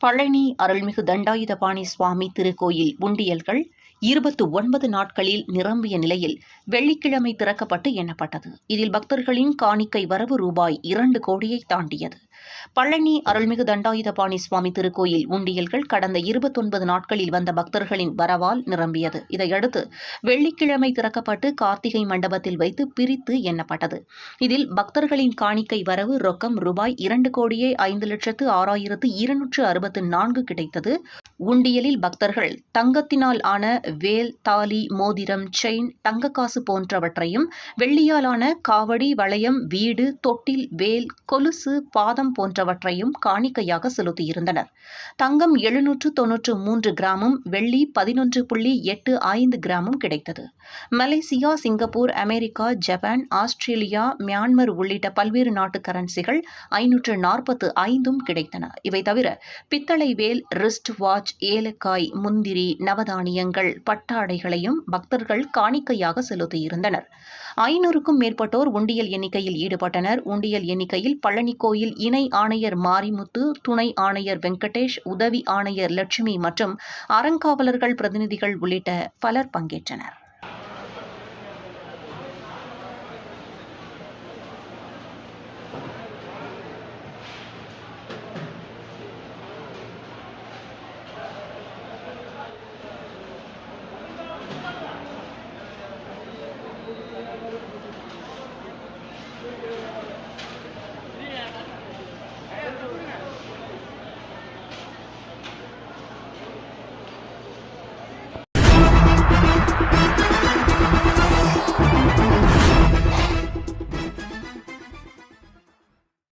பழனி அருள்மிகு தண்டாயுதபாணி சுவாமி திருக்கோயில் உண்டியல்கள் இருபத்து ஒன்பது நாட்களில் நிரம்பிய நிலையில் வெள்ளிக்கிழமை திறக்கப்பட்டு எண்ணப்பட்டது. இதில் பக்தர்களின் காணிக்கை வரவு ரூபாய் இரண்டு கோடியை தாண்டியது. பழனி அருள்மிகு தண்டாயுதபாணி சுவாமி திருக்கோயில் உண்டியல்கள் கடந்த இருபத்தொன்பது நாட்களில் வந்த பக்தர்களின் வரவால் நிரம்பியது. இதையடுத்து வெள்ளிக்கிழமை திறக்கப்பட்டு கார்த்திகை மண்டபத்தில் வைத்து பிரித்து எண்ணப்பட்டது. இதில் பக்தர்களின் காணிக்கை வரவு ரொக்கம் ரூபாய் இரண்டு கோடியே ஐந்து லட்சத்து ஆறாயிரத்து இருநூற்று அறுபத்து நான்கு கிடைத்தது. உண்டியலில் பக்தர்கள் தங்கத்தினால் ஆன வேல் தாலி மோதிரம் செயின் தங்கக்காசு போன்றவற்றையும் வெள்ளியாலான காவடி வளையம் வீடு தொட்டில் வேல் கொலுசு பாதம் போன்றவற்றையும் காணிக்கையாக செலுத்தியிருந்தனர். தங்கம் எழுநூற்று தொன்னூற்று மூன்று கிராமும் வெள்ளி பதினொன்று புள்ளி எட்டு ஐந்து கிராமும் கிடைத்தது. Malaysia Singapore America Japan Australia Myanmar உள்ளிட்ட பல்வேறு நாட்டு கரன்சிகள் ஐநூற்று நாற்பத்து ஐந்தும் கிடைத்தன. இவை தவிர பித்தளை வேல் ரிஸ்ட் வாட்ச் ஏலக்காய் முந்திரி நவதானியங்கள் பட்டாடைகளையும் பக்தர்கள் காணிக்கையாக செலுத்தியிருந்தனர். ஐநூறுக்கும் மேற்பட்டோர் உண்டியல் எண்ணிக்கையில் ஈடுபட்டனர். உண்டியல் எண்ணிக்கையில் பழனி கோயில் இணை ஆணையர் மாரிமுத்து துணை ஆணையர் வெங்கடேஷ் உதவி ஆணையர் லட்சுமி மற்றும் அறங்காவலர்கள் பிரதிநிதிகள் உள்ளிட்ட பலர் பங்கேற்றனர்.